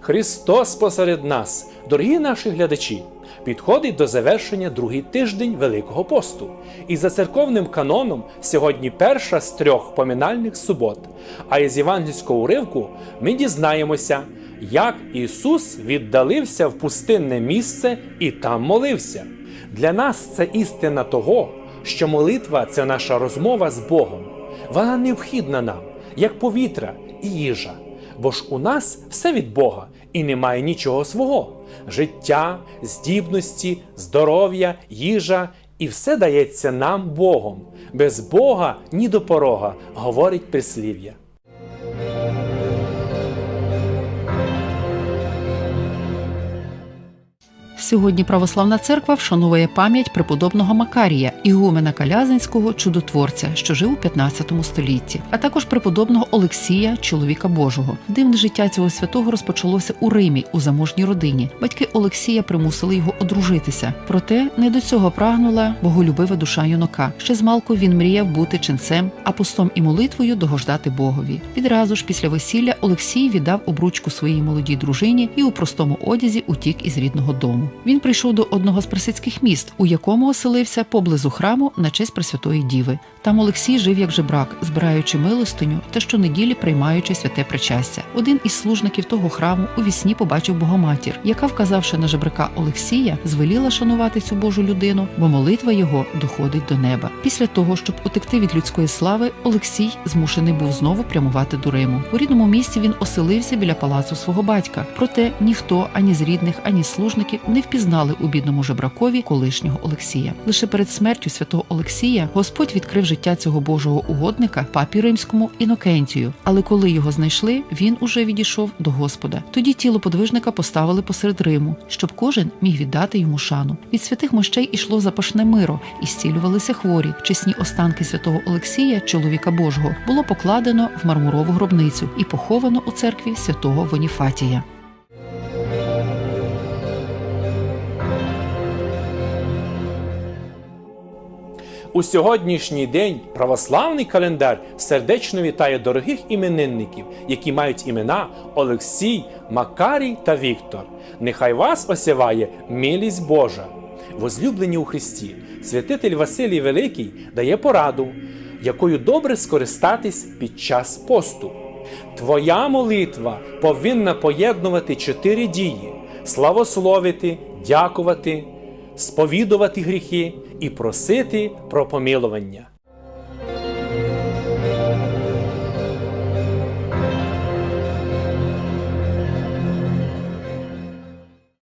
Христос посеред нас, дорогі наші глядачі, підходить до завершення другий тиждень Великого посту. І за церковним каноном сьогодні перша з трьох поминальних субот. А із євангельського уривку ми дізнаємося, як Ісус віддалився в пустинне місце і там молився. Для нас це істина того, що молитва це наша розмова з Богом. Вона необхідна нам, як повітря і їжа. Бо ж у нас все від Бога і немає нічого свого. Життя, здібності, здоров'я, їжа і все дається нам Богом. Без Бога ні до порога, говорить прислів'я. Сьогодні православна церква вшановує пам'ять преподобного Макарія, ігумена Калязинського чудотворця, що жив у 15 столітті, а також преподобного Олексія, чоловіка Божого. Дивне життя цього святого розпочалося у Римі у заможній родині. Батьки Олексія примусили його одружитися. Проте не до цього прагнула боголюбива душа юнака. Ще змалку він мріяв бути ченцем, а постом і молитвою догождати Богові. Відразу ж після весілля Олексій віддав обручку своїй молодій дружині і у простому одязі утік із рідного дому. Він прийшов до одного з пресицьких міст, у якому оселився поблизу храму на честь Пресвятої Діви. Там Олексій жив як жебрак, збираючи милостиню та щонеділі приймаючи святе причастя. Один із служників того храму у вісні побачив Богоматір, яка, вказавши на жебрака Олексія, звеліла шанувати цю Божу людину, бо молитва його доходить до неба. Після того, щоб утекти від людської слави, Олексій змушений був знову прямувати до Риму. У рідному місті він оселився біля палацу свого батька. Проте ніхто ані з рідних, ані служників не впізнали у бідному жебракові колишнього Олексія. Лише перед смертю святого Олексія Господь відкрив життя цього Божого угодника папі римському Інокентію. Але коли його знайшли, він уже відійшов до Господа. Тоді тіло подвижника поставили посеред Риму, щоб кожен міг віддати йому шану. Від святих мощей ішло запашне миро, і зцілювалися хворі. Чесні останки святого Олексія, чоловіка Божого, було покладено в мармурову гробницю і поховано у церкві святого Воніфатія. У сьогоднішній день православний календар сердечно вітає дорогих іменинників, які мають імена Олексій, Макарій та Віктор. Нехай вас осяває милість Божа. Возлюблені у Христі, святитель Василій Великий дає пораду, якою добре скористатись під час посту. Твоя молитва повинна поєднувати чотири дії: славословити, дякувати, сповідувати гріхи і просити про помилування.